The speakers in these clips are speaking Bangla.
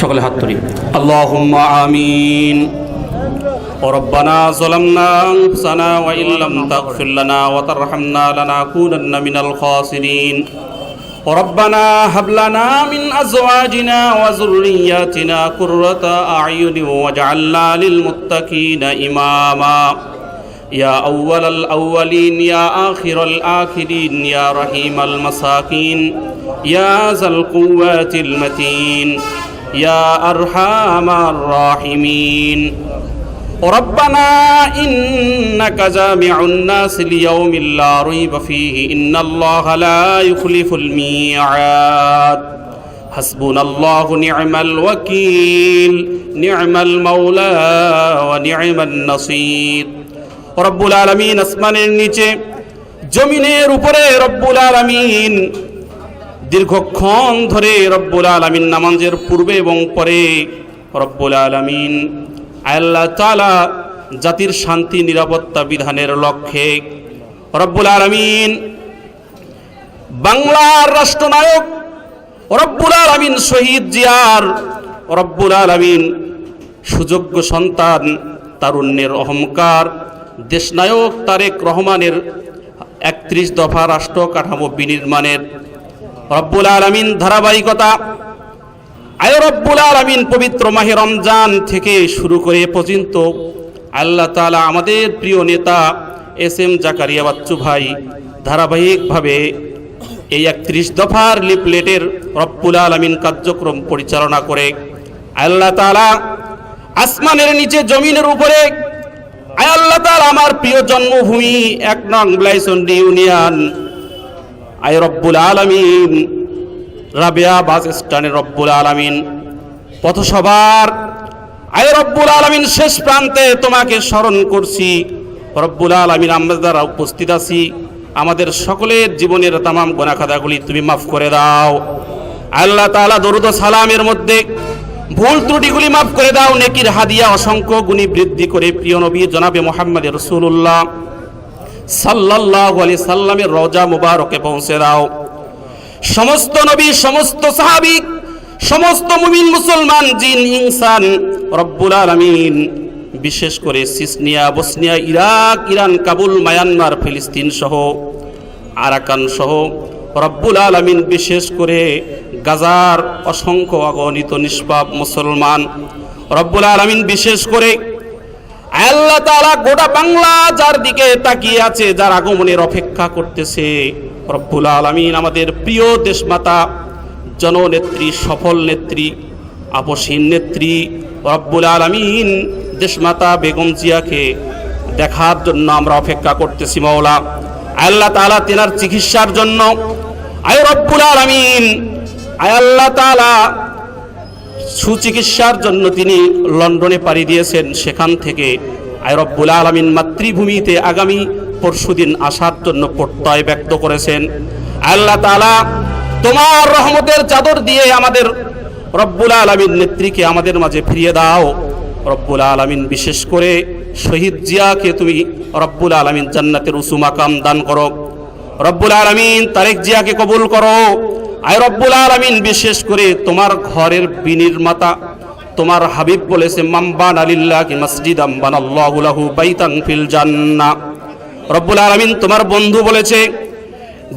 সকলে হাত তুলি আল্লাহুম্মা আমিন وربنا ظلمنا أنفسنا وإن لم تغفر لنا وترحمنا لنكونن من الخاسرين ربنا هب لنا من أزواجنا وذرياتنا قرة أعين واجعلنا للمتقين إماما يا أول الأولين يا آخر الآخرين يا رحيم المساكين يا ذا القوات المتين يا أرحم الراحمين ربنا إنك جامع الناس ليوم لا ريب فيه إن الله لا يخلف الميعاد حسبنا الله نعم الوكيل نعم المولى ونعم النصير রব্বুল আলমিন আসমানের নিচে জমিনের উপরে রব্বুল আলমিন দীর্ঘক্ষণ ধরে রব্বুল আলমিন নামাজের পূর্বে এবং পরে রব্বুল আলমিন আল্লাহ তালা জাতির শান্তি, নিরাপত্তা বিধানের লক্ষ্যে রব্বুল আলমিন বাংলার রাষ্ট্রনায়ক রব্বুল আলমিন শহীদ জিয়ার রব্বুল আলমিন সুযোগ্য সন্তান তারুণ্যের অহংকার, দেশনায়ক তারেক রহমানের একত্রিশ দফা রাষ্ট্র কাঠামো বিনির্মাণের রব্বুল আলমিন ধারাবাহিকতা। আয় রব্বুল আলমিন পবিত্র মাহে রমজান থেকে শুরু করে পর্যন্ত আল্লাহ তালা আমাদের প্রিয় নেতা এস এম জাকারিয়া বাচ্চু ভাই ধারাবাহিকভাবে এই একত্রিশ দফার লিপলেটের রব্বুল আলমিন কার্যক্রম পরিচালনা করে। আল্লাহ তালা আসমানের নিচে জমিনের উপরে আয় আল্লাহ তালা আমার প্রিয় জন্মভূমি এক নং ব্লাইসন্ডি ইউনিয়ন আয় রব্বুল আলমিন। রাবিয়া বাস স্ট্যান্ডের রব্বুল আলমিন। পথসভার আয় রব্বুল আলমিন শেষ প্রান্তে তোমাকে স্মরণ করছি। রব্বুল আলমিন, আমরা উপস্থিত আছি, আমাদের সকলের জীবনের তামাম গোনাখাদাগুলি তুমি মাফ করে দাও। আল্লাহ তাআলা দরুদ সালামের মধ্যে ভুল ত্রুটিগুলি মাফ করে দাও, নেকির হাদিয়া অসংখ্য গুণী বৃদ্ধি করে প্রিয় নবী জনাবে মোহাম্মদ রসুল্লাহ সাল্লাল্লাহু আলাইহি সাল্লামের রওজা মুবারকে পৌঁছে দাও। সমস্ত নবী, সমস্ত সাহাবিক সমস্ত মুমিন মুসলমান, জিন, ইনসান, রব্বুল আলামিন, বিশেষ করে সিসনিয়া, Bosnia, Iraq, Iran, Kabul, Myanmar, ফিলিস্তিন সহ, আরাকান সহ, রব্বুল আলামিন বিশেষ করে গাজার অসংখ্য অগণিত নিষ্পাপ মুসলমান, রব্বুল আলামিন বিশেষ করে আল্লাহ তাআলা গোটা বাংলা যার দিকে তাকিয়ে আছে, যার আগমনের অপেক্ষা করতেছে। রব্বুল আলামিন আমাদের প্রিয় দেশমাতা, জননেত্রী, সফল নেত্রী আপসীন নেত্রী, রব্বুল আলামিন দেশমাতা বেগম জিয়াকে দেখার জন্য আমরা অপেক্ষা করতেছি মাওলা। আল্লাহ তাআলা তেনার চিকিৎসার জন্য, আয় রব্বুল আলামিন, আয় আল্লাহ তাআলা সুচিকিৎসার জন্য তিনি লন্ডনে পাড়ি দিয়েছেন। সেখান থেকে আয় রব্বুল আলমিন মাতৃভূমিতে আগামী পরশুদিন আসার জন্য প্রত্যয় ব্যক্ত করেছেন। আল্লাহ তালা তোমার রহমতের চাদর দিয়ে আমাদের রব্বুল আলমিন নেত্রীকে আমাদের মাঝে ফিরিয়ে দাও। রব্বুল আলমিন বিশেষ করে শহীদ জিয়াকে তুমি রব্বুল আলমিন জান্নাতের উসু মাকাম দান করো। রব্বুল আলমিন তারেক জিয়াকে কবুল করো। আয় রব্বুল আলমিন, বিশেষ করে তোমার ঘরের বিনির্মাতা, তোমার হাবিব বলেছে, মাম্বান আলিল্লাহ কি মসজিদ আম্বান আল্লাহুলাহু বাইতাং ফিল জান্না। রব্বুল আলমিন তোমার বন্ধু বলেছে,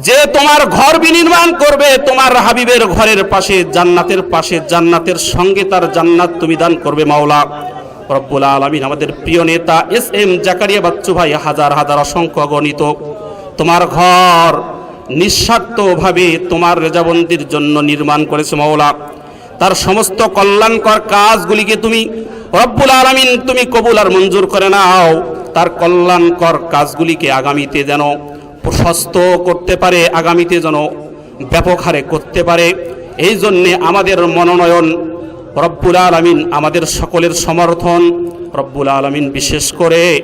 যে তোমার ঘর বিনির্মাণ করবে, তোমার হাবিবের ঘরের পাশে, জান্নাতের পাশে, জান্নাতের সঙ্গে তার জান্নাত তুমি দান করবে, মাওলা। রব্বুল আলমিন আমাদের প্রিয় নেতা এস এম জাকারিয়া বাচ্চু ভাই, হাজার হাজার অসংখ্য গণিত, তোমার ঘর নিঃস্বার্থভাবে তোমার রেজাবন্দির জন্য নির্মাণ করেছে মাওলা। তার সমস্ত কল্যাণকর কাজগুলিকে তুমি রব্বুল আলমিন তুমি কবুল আর মঞ্জুর করে নাও। তার কল্যাণকর কাজগুলিকে আগামীতে যেন প্রশস্ত করতে পারে, আগামীতে যেন ব্যাপক হারে করতে পারে। এই জন্যে আমাদের মনোনয়ন রব্বুল আলমিন আমাদের সকলের সমর্থন। রব্বুল আলমিন বিশেষ করে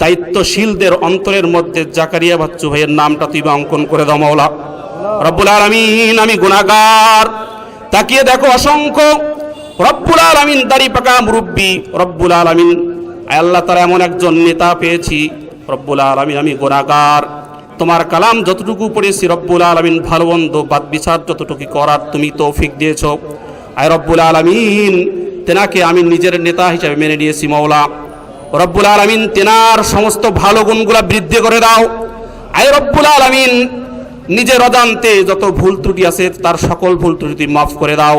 দায়িত্বশীলদের অন্তরের মধ্যে জাকারিয়া বাচ্চু ভাইয়ের নামটা তুই অঙ্কন করে দাও, মাওলা। রব্বুল আলমিন, আমি গুণাগার তাকিয়ে দেখো অসংখ্য। রব্বুল আলমিন, দাড়ি পাকা মুরব্বী। রব্বুল আলমিন আল্লাহ তারা এমন একজন নেতা পেয়েছি। রব্বুল আলমিন, আমি গুণাগার তোমার কালাম যতটুকু পড়েছি, রব্বুল আলমিন, ভালো বন্ধ, বাদ বিচার যতটুকু করার তুমি তৌফিক দিয়েছ। আয় রব্বুল আলমিন, তেনাকে আমি নিজের নেতা হিসেবে মেনে নিয়েছি মৌলা রব্বুল আলমিন তেনার সমস্ত ভালো গুণগুলা বৃদ্ধি করে দাও। আয় রব্বুল আলমিন, নিজের অজান্তে যত ভুল ত্রুটি আছে, তার সকল ভুল ত্রুটি মাফ করে দাও।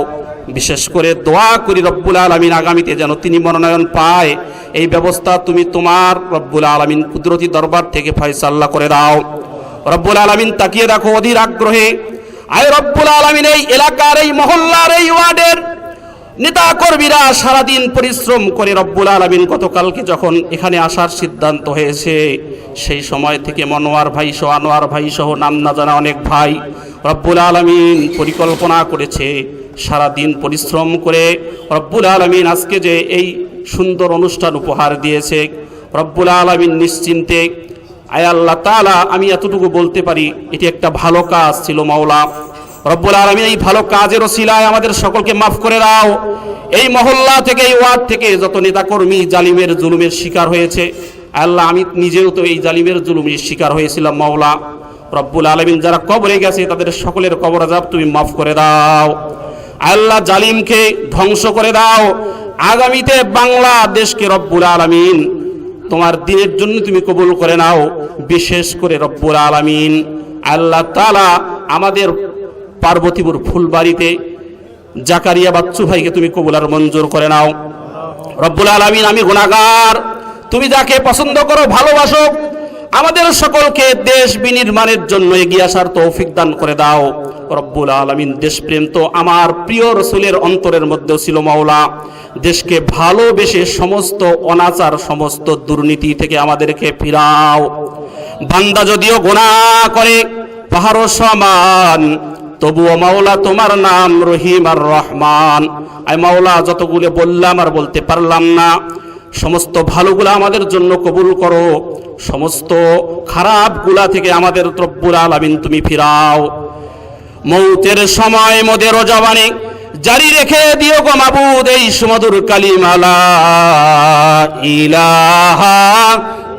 বিশেষ করে দোয়া করি রব্বুল আলমিন, আগামীতে যেন তিনি মনোনয়ন পায়। এই ব্যবস্থা তুমি তোমার রব্বুল আলমিন কুদরতি দরবার থেকে ফয়সাল্লা করে দাও। রব্বুল আলমিন, তাকিয়ে রাখো অধীর আগ্রহে। আয় রব্বুল আলমিন, এই এলাকার, এই মহল্লার, এই ওয়ার্ডের নেতা কর্মীরা সারাদিন পরিশ্রম করে রব্বুল আলমিন গতকালকে যখন এখানে আসার সিদ্ধান্ত হয়েছে, সেই সময় থেকে মনোয়ার ভাই সহ, আনোয়ার ভাই সহ, নাম না জানা অনেক ভাই রব্বুল আলমিন পরিকল্পনা করেছে সারাদিন পরিশ্রম করে। রব্বুল আলমিন আজকে যে এই সুন্দর অনুষ্ঠান উপহার দিয়েছে, রব্বুল আলমিন নিশ্চিন্তে, আয় আল্লাহ তালা আমি এতটুকু বলতে পারি, এটি একটা ভালো কাজ ছিল মাওলা। রব্বুল আলমী এই ভালো কাজের সিলায় আমাদের সকলকে মাফ করে দাও। এই মহল্লা থেকে, এই ওয়ার্ড থেকে যত নেতাকর্মী জালিমের জুলুমের শিকার হয়েছে, আল্লাহ, আমি নিজেও তো এই জালিমের জুলুমের শিকার হয়েছিলাম, মাওলা। রব্বুল আলমিন যারা কবরে গেছে, তাদের সকলের কবর আজাব তুমি মাফ করে দাও। আল্লাহ জালিমকে ধ্বংস করে দাও। আগামীতে বাংলাদেশকে রব্বুল আলমিন তোমার দিনের জন্য তুমি কবুল করে নাও। বিশেষ করে রব্বুল আলামিন। আল্লাহ তালা আমাদের পার্বতীপুর ফুলবাড়িতে জাকারিয়া বাচ্চু ভাইকে তুমি কবুলার মঞ্জুর করে নাও। রব্বুল আলামিন, আমি গুণাগার তুমি যাকে পছন্দ করো, ভালোবাসো। আমাদের সকলকে দেশ বিনির্মাণের জন্য এগিয়ে আসার তৌফিক দান করে দাও। রব্বুল আলমিন, দেশপ্রেম তো আমার প্রিয় রসুলের অন্তরের মধ্যেও ছিল মাওলা। দেশকে ভালোবেসে সমস্ত অনাচার, সমস্ত দুর্নীতি থেকে আমাদেরকে ফিরাও। বান্দা যদিও গোনা করে পাহাড় সমান। তবুও মাওলা তোমার নাম রহিম আর রহমান। আই মাওলা, যতগুলো বললাম আর বলতে পারলাম না, সমস্ত ভালোগুলা আমাদের জন্য কবুল করো। সমস্ত খারাপগুলা থেকে আমাদের রব্বুল আলামিন তুমি ফিরাও। মৌতের সময় মোদের জবানে জারি রেখে দিও গো মাবুদ, এই সুমধুর কালিমালা ইলাহা